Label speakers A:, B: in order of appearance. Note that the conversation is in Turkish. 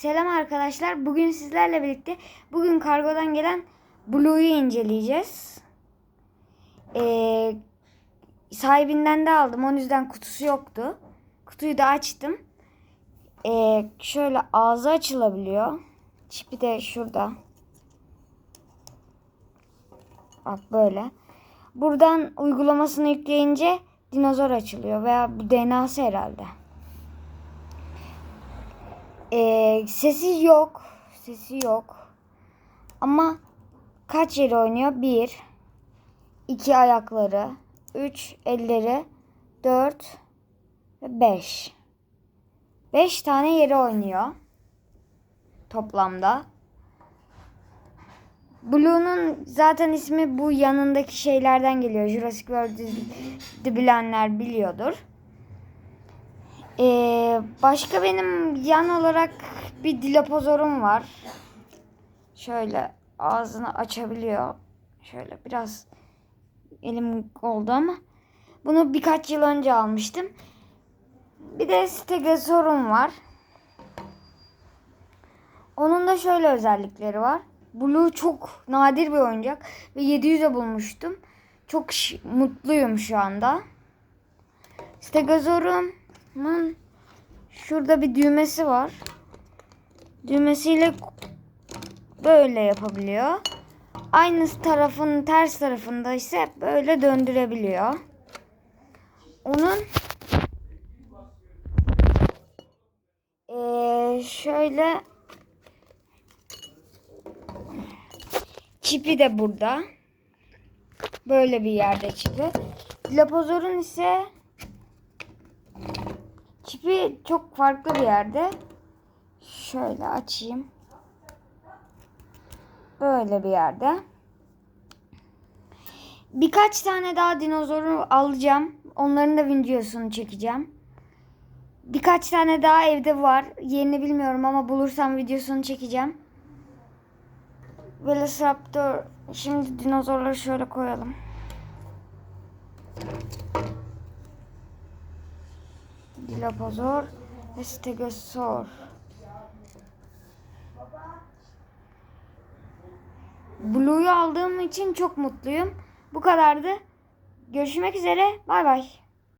A: Selam arkadaşlar. Bugün sizlerle birlikte bugün kargodan gelen Blue'yu inceleyeceğiz. Ee, sahibinden de aldım. O yüzden kutusu yoktu. Kutuyu da açtım. Ee, şöyle ağzı açılabiliyor. Çipi de şurada. Bak böyle. Buradan uygulamasını yükleyince dinozor açılıyor veya bu DNA'sı herhalde. Ee, sesi yok. Sesi yok. Ama kaç yeri oynuyor? Bir, iki ayakları, üç elleri, dört ve beş. Beş tane yeri oynuyor. Toplamda. Blue'nun zaten ismi bu yanındaki şeylerden geliyor. Jurassic World'ü bilenler biliyordur. Ee, başka benim yan olarak bir dilopozorum var. Şöyle ağzını açabiliyor. Şöyle biraz elim oldu ama bunu birkaç yıl önce almıştım. Bir de stegosaurus var. Onun da şöyle özellikleri var. Blue çok nadir bir oyuncak ve 700'e bulmuştum. Çok mutluyum şu anda. Stegosaurus'un şurada bir düğmesi var. Düğmesiyle böyle yapabiliyor. Aynı tarafın ters tarafında ise böyle döndürebiliyor. Onun eee, şöyle çipi de burada. Böyle bir yerde çipi. Dilopozor'un ise çipi çok farklı bir yerde. Şöyle açayım. Böyle bir yerde. Birkaç tane daha dinozoru alacağım. Onların da videosunu çekeceğim. Birkaç tane daha evde var. Yerini bilmiyorum ama bulursam videosunu çekeceğim. Velociraptor. Şimdi dinozorları şöyle koyalım. Dilopozor ve Stegosaur. Blue'yu aldığım için çok mutluyum. Bu kadardı. Görüşmek üzere. Bay bay.